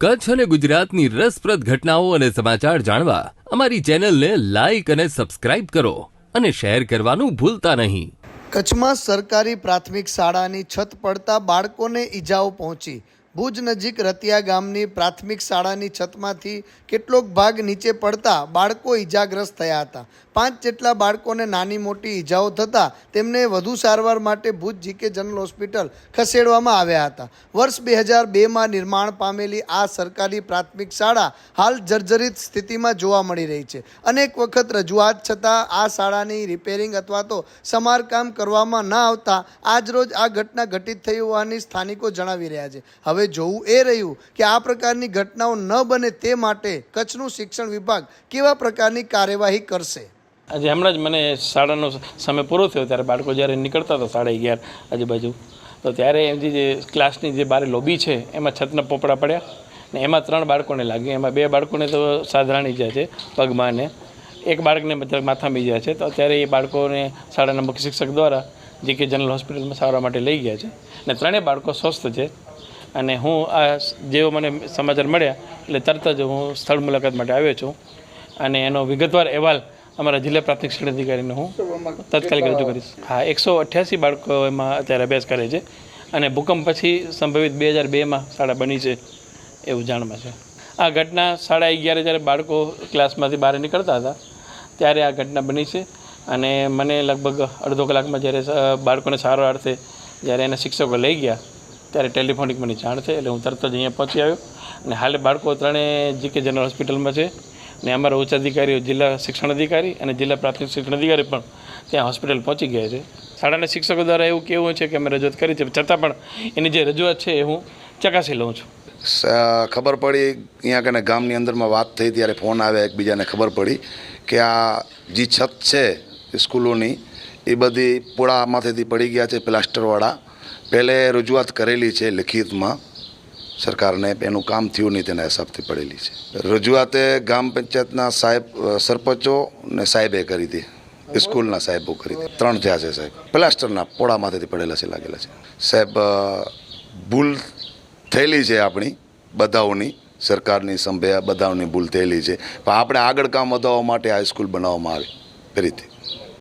કચ્છ અને ગુજરાતની રસપ્રદ ઘટનાઓ અને સમાચાર જાણવા અમારી ચેનલને લાઇક અને સબસ્ક્રાઇબ કરો અને શેર કરવાનું ભૂલતા નહીં. કચ્છમાં સરકારી પ્રાથમિક શાળાની છત પડતા બાળકોને ઈજાઓ પહોંચી. ભુજ નજીક રતિયા ગામની પ્રાથમિક શાળાની છતમાંથી કેટલોક ભાગ નીચે પડતા બાળકો ઈજાગ્રસ્ત થયા હતા. પાંચ જેટલા બાળકોને નાની મોટી ઈજાઓ થતાં તેમને વધુ સારવાર માટે ભુજ જીકે જનરલ હોસ્પિટલ ખસેડવામાં આવ્યા હતા. વર્ષ બે હજાર બેમાં નિર્માણ પામેલી આ સરકારી પ્રાથમિક શાળા હાલ જર્જરિત સ્થિતિમાં જોવા મળી રહી છે. અનેક વખત રજૂઆત છતાં આ શાળાની રિપેરિંગ અથવા તો સમારકામ કરવામાં ન આવતા આજરોજ આ ઘટના ઘટિત થઈ હોવાની સ્થાનિકો જણાવી રહ્યા છે. હવે જોવું એ રહ્યું કે આ પ્રકારની ઘટનાઓ ન બને તે માટે કચ્છનું શિક્ષણ વિભાગ કેવા પ્રકારની કાર્યવાહી કરશે? આજે હમણાં જ મને શાળાનો સમય પૂરો થયો ત્યારે બાળકો જ્યારે નીકળતા હતા સાડા અગિયાર આજુબાજુ, તો ત્યારે એમની જે ક્લાસની જે બારે લોબી છે એમાં છતના પોપડા પડ્યા ને એમાં ત્રણ બાળકોને લાગ્યું. એમાં બે બાળકોને તો સાધારણ ઈજા છે પગમાં ને એક બાળકને માથામાં ઈજા છે, તો અત્યારે એ બાળકોને શાળાના મુખ્ય શિક્ષક દ્વારા જે કે જનરલ હોસ્પિટલમાં સારવાર માટે લઈ ગયા છે ને ત્રણેય બાળકો સ્વસ્થ છે. અને હું આ જેવો મને સમાચાર મળ્યા, એટલે તરત જ હું સ્થળ મુલાકાત માટે આવ્યો છું. અને એનો વિગતવાર અહેવાલ અમારા જિલ્લા પ્રાથમિક શિક્ષણ અધિકારીને હું તાત્કાલિક રજૂ કરીશ. હા, એકસો અઠ્યાસી બાળકો એમાં અત્યારે અભ્યાસ કરે છે અને ભૂકંપ પછી સંભવિત બે હજાર બેમાં શાળા બની છે એવું જાણમાં છે. આ ઘટના સાડા અગિયારે જ્યારે બાળકો ક્લાસમાંથી બહાર નીકળતા હતા, ત્યારે આ ઘટના બની છે. અને મને લગભગ અડધો કલાકમાં જ્યારે બાળકોને સારો અર્થે જ્યારે એના શિક્ષકો લઈ ગયા ત્યારે ટેલિફોનિક મને જાણ થઈ એટલે હું તરત જ અહીંયા પહોંચી આવ્યો. અને હાલે બાળકો ત્રણેય જીકે જનરલ હોસ્પિટલમાં છે. અને અમારા ઉચ્ચ અધિકારીઓ જિલ્લા શિક્ષણ અધિકારી અને જિલ્લા પ્રાથમિક શિક્ષણ અધિકારી પણ ત્યાં હોસ્પિટલ પહોંચી ગયા છે. શાળાના શિક્ષકો દ્વારા એવું કેવું છે કે અમે રજૂઆત કરી છે. છતાં પણ એની જે રજૂઆત છે એ હું ચકાસી લઉં છું. ખબર પડી, અહીંયા કને ગામની અંદરમાં વાત થઈ ત્યારે ફોન આવ્યા એકબીજાને ખબર પડી કે આ જે છત છે સ્કૂલોની, એ બધી પોળામાંથી પડી ગયા છે, પ્લાસ્ટરવાળા. પહેલે રજૂઆત કરેલી છે લિખિતમાં. સરકારને એનું કામ થયું નહીં તેના હિસાબથી પડેલી છે. રજૂઆતે ગામ પંચાયતના સાહેબ સરપંચો ને સાહેબે કરી હતી. સ્કૂલના સાહેબો કરી હતી. ત્રણ થયા છે સાહેબ. પ્લાસ્ટરના પોળામાંથી પડેલા છે, લાગેલા છે. સાહેબ ભૂલ થયેલી છે આપણી, બધાઓની. સરકારની સંભે બધાઓની ભૂલ થયેલી છે. પણ આપણે આગળ કામ વધારવા માટે આ સ્કૂલ બનાવવામાં આવી. ફરીથી.